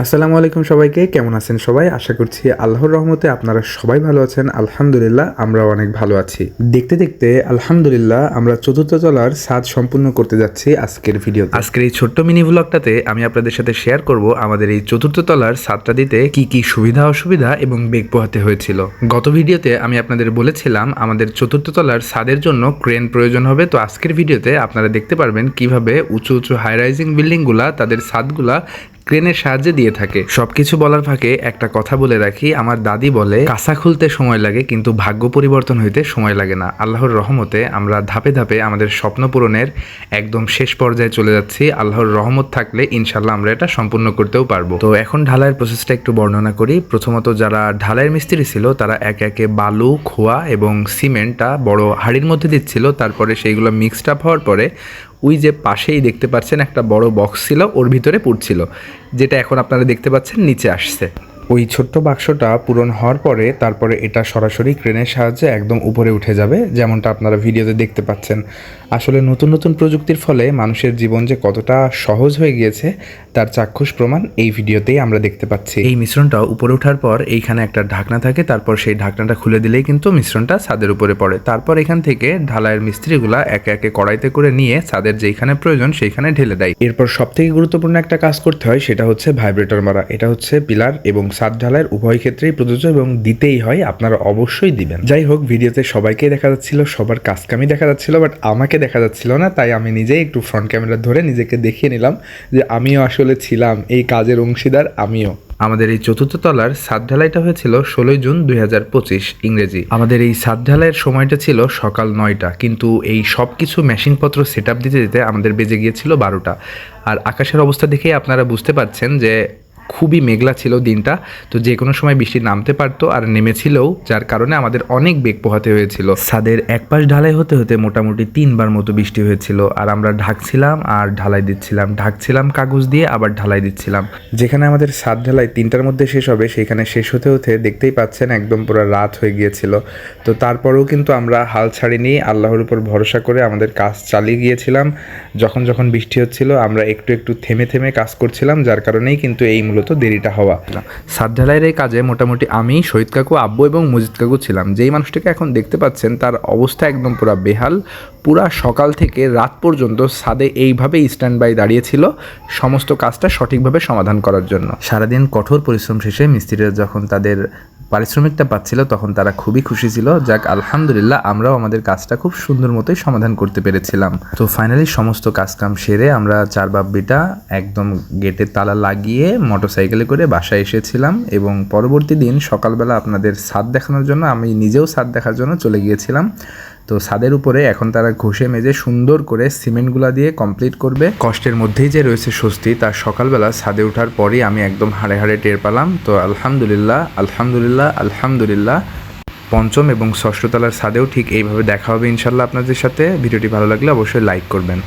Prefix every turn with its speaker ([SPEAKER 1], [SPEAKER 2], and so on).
[SPEAKER 1] আসসালামু আলাইকুম সবাইকে, কেমন আছেন সবাই? আশা করছি আল্লাহর রহমতে আপনারা সবাই ভালো আছেন। আলহামদুলিল্লাহ, আমরাও অনেক ভালো আছি। দেখতে দেখতে, আলহামদুলিল্লাহ, আমরা চতুর্থ তলার সাদ সম্পূর্ণ করতে যাচ্ছি আজকের ভিডিও আজকের এই ছোট্ট মিনি ভ্লগটাতে আমি আপনাদের সাথে শেয়ার করব আমাদের এই চতুর্থ তলার সাদটা দিতে কি কি সুবিধা, অসুবিধা এবং বেগ পোহাতে হয়েছিল। গত ভিডিওতে আমি আপনাদের বলেছিলাম, আমাদের চতুর্থ তলার সাদের জন্য ক্রেন প্রয়োজন হবে। তো আজকের ভিডিওতে আপনারা দেখতে পারবেন কীভাবে উঁচু উঁচু হাই রাইজিং বিল্ডিংগুলা তাদের ছাদগুলা ক্রেনের সাহায্যে দিয়ে থাকে। সবকিছু বলার ফাঁকে একটা কথা বলে রাখি, আমার দাদি বলে কাঁসা খুলতে সময় লাগে, কিন্তু ভাগ্য পরিবর্তন হইতে সময় লাগে না। আল্লাহর রহমতে আমরা ধাপে ধাপে আমাদের স্বপ্ন পূরণের একদম শেষ পর্যায়ে চলে যাচ্ছি। আল্লাহর রহমত থাকলে ইনশাল্লাহ আমরা এটা সম্পূর্ণ করতেও পারব। তো এখন ঢালাইয়ের প্রসেসটা একটু বর্ণনা করি। প্রথমত যারা ঢালাইয়ের মিস্ত্রি ছিল, তারা একে একে বালু, খোয়া এবং সিমেন্টটা বড় হাড়ির মধ্যে দিচ্ছিল। তারপরে সেইগুলো মিক্সড আপ হওয়ার পরে ওই যে পাশেই দেখতে পাচ্ছেন একটা বড় বক্স ছিল, ওর ভিতরে পড়ছিল যেটা এখন আপনারা দেখতে পাচ্ছেন, নিচে আসছে। ওই ছোট্ট বাক্সটা পূরণ হওয়ার পরে তারপরে এটা সরাসরি ক্রেনের সাহায্যে একদম উপরে উঠে যাবে, যেমনটা আপনারা ভিডিওতে দেখতে পাচ্ছেন। আসলে নতুন নতুন প্রযুক্তির ফলে মানুষের জীবন যে কতটা সহজ হয়ে গিয়েছে, তার চাক্ষুষ প্রমাণ এই ভিডিওতেই আমরা দেখতে পাচ্ছি। এই মিশ্রণটা উপরে ওঠার পর এইখানে একটা ঢাকনা থাকে, তারপর সেই ঢাকনাটা খুলে দিলেই কিন্তু মিশ্রণটা ছাদের উপরে পড়ে। তারপর এখান থেকে ঢালাইয়ের মিস্ত্রিগুলা একে একে কড়াইতে করে নিয়ে ছাদের যেইখানে প্রয়োজন সেইখানে ঢেলে দেয়। এরপর সব থেকে গুরুত্বপূর্ণ একটা কাজ করতে হয়, সেটা হচ্ছে ভাইব্রেটর মারা। এটা হচ্ছে পিলার এবং ছাদ ঢালাইয়ের উভয় ক্ষেত্রেই প্রযোজ্য এবং দিতেই হয়, আপনারা অবশ্যই দিবেন। যাই হোক, ভিডিওতে সবাইকেই দেখা যাচ্ছিল, সবার কাজকামই দেখা যাচ্ছিল, বাট আমাকে দেখা যাচ্ছিল না, তাই আমি নিজেই একটু ফ্রন্ট ক্যামেরা ধরে নিজেকে দেখিয়ে নিলাম যে আমিও আসলে ছিলাম এই কাজের অংশীদার, আমিও। আমাদের এই চতুর্থ তলার সাত ঢালাইটা হয়েছিল ষোলোই জুন দুই হাজার পঁচিশ ইংরেজি। আমাদের এই সাত ঢালাইয়ের সময়টা ছিল সকাল নয়টা, কিন্তু এই সব কিছু মেশিনপত্র সেট দিতে দিতে আমাদের বেজে গিয়েছিল বারোটা। আর আকাশের অবস্থা দেখেই আপনারা বুঝতে পারছেন যে খুবই মেঘলা ছিল দিনটা, তো যে কোনো সময় বৃষ্টি নামতে পারতো আর নেমেছিলও, যার কারণে আমাদের অনেক বেগ পোহাতে হয়েছিল। ছাদের এক পাশ ঢালাই হতে হতে মোটামুটি তিনবার মতো বৃষ্টি হয়েছিল। আর আমরা ঢাকছিলাম আর ঢালাই দিচ্ছিলাম। ঢাকছিলাম কাগজ দিয়ে, আবার ঢালাই দিচ্ছিলাম। যেখানে আমাদের ছাদ ঢালাই তিনটার মধ্যে শেষ হবে, সেখানে শেষ হতে হতে দেখতেই পাচ্ছেন একদম পুরো রাত হয়ে গিয়েছিল। তো তারপরেও কিন্তু আমরা হাল ছাড়িনি, আল্লাহর উপর ভরসা করে আমাদের কাজ চালিয়ে গিয়েছিলাম। যখন যখন বৃষ্টি হচ্ছিল, আমরা একটু একটু থেমে থেমে কাজ করছিলাম, যার কারণেই কিন্তু এই মূলত দেরিটা হওয়া। সাত ঢালাইয়ের এই কাজে মোটামুটি আমি শহীদ কাকু আব্বু এবং মজিদ কাকু ছিলাম। যেই মানুষটাকে এখন দেখতে পাচ্ছেন তার অবস্থা একদম পুরা বেহাল। পুরা সকাল থেকে রাত পর্যন্ত সাদে এইভাবে স্ট্যান্ড বাই দাঁড়িয়েছিল সমস্ত কাজটা সঠিকভাবে সমাধান করার জন্য। সারাদিন কঠোর পরিশ্রম শেষে মিস্ত্রিরা যখন তাদের পারিশ্রমিকটা পাচ্ছিল, তখন তারা খুবই খুশি ছিল। যাক, আলহামদুলিল্লাহ, আমরাও আমাদের কাজটা খুব সুন্দর মতোই সমাধান করতে পেরেছিলাম। তো ফাইনালি সমস্ত কাজকাম সেরে আমরা চার বাব্বিটা একদম গেটের তালা লাগিয়ে মোটরসাইকেলে করে বাসায় এসেছিলাম এবং পরবর্তী দিন সকালবেলা আপনাদের সাদ দেখানোর জন্য, আমি নিজেও সাদ দেখার জন্য চলে গিয়েছিলাম। তো ছাদের উপরে এখন তারা ঘষে মেজে সুন্দর করে সিমেন্টগুলা দিয়ে কমপ্লিট করবে। কষ্টের মধ্যেই যে রয়েছে স্বস্তি তার সকালবেলা ছাদে ওঠার পরই আমি একদম হাড়ে হাড়ে টের পেলাম। তো আলহামদুলিল্লাহ আলহামদুলিল্লাহ আলহামদুলিল্লাহ। পঞ্চম এবং ষষ্ঠতলার ছাদেও ঠিক এইভাবে দেখা হবে ইনশাল্লাহ আপনাদের সাথে। ভিডিওটি ভালো লাগলে অবশ্যই লাইক করবেন।